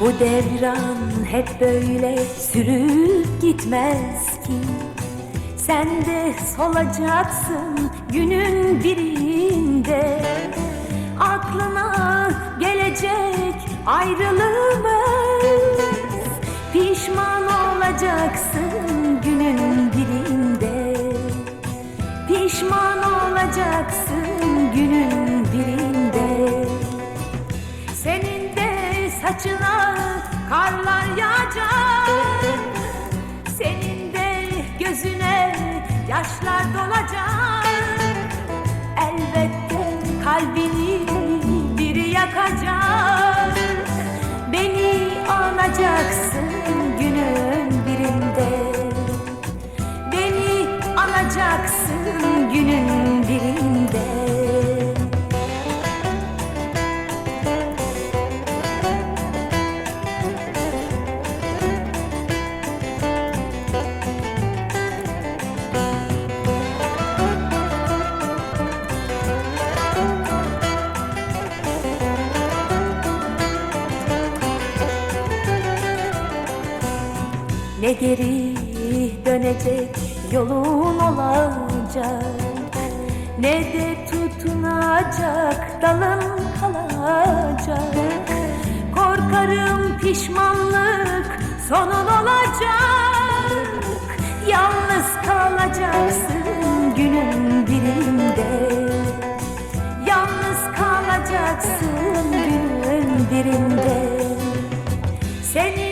Bu devran hep böyle sürüp gitmez ki. Sen de solacaksın günün birinde. Aklına gelecek ayrılığımız Pişman olacaksın günün birinde. Pişman olacaksın günün birinde. Senin de saçına kalbini biri yakacak. Beni alacaksın günün birinde. Beni alacaksın günün Ne geri dönecek yolun olacak Ne de tutunacak dalın kalacak. Korkarım pişmanlık sonun olacak. Yalnız kalacaksın günün birinde. Yalnız kalacaksın günün birinde. Senin de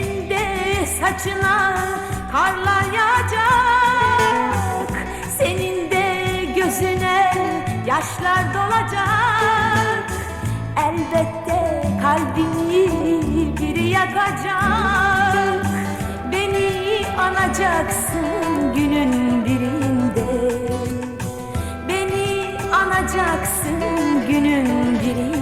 saçına karlar yağacak Senin de gözüne yaşlar dolacak. Elbette kalbini biri yakacak. Beni anacaksın günün birinde. Beni anacaksın günün birinde.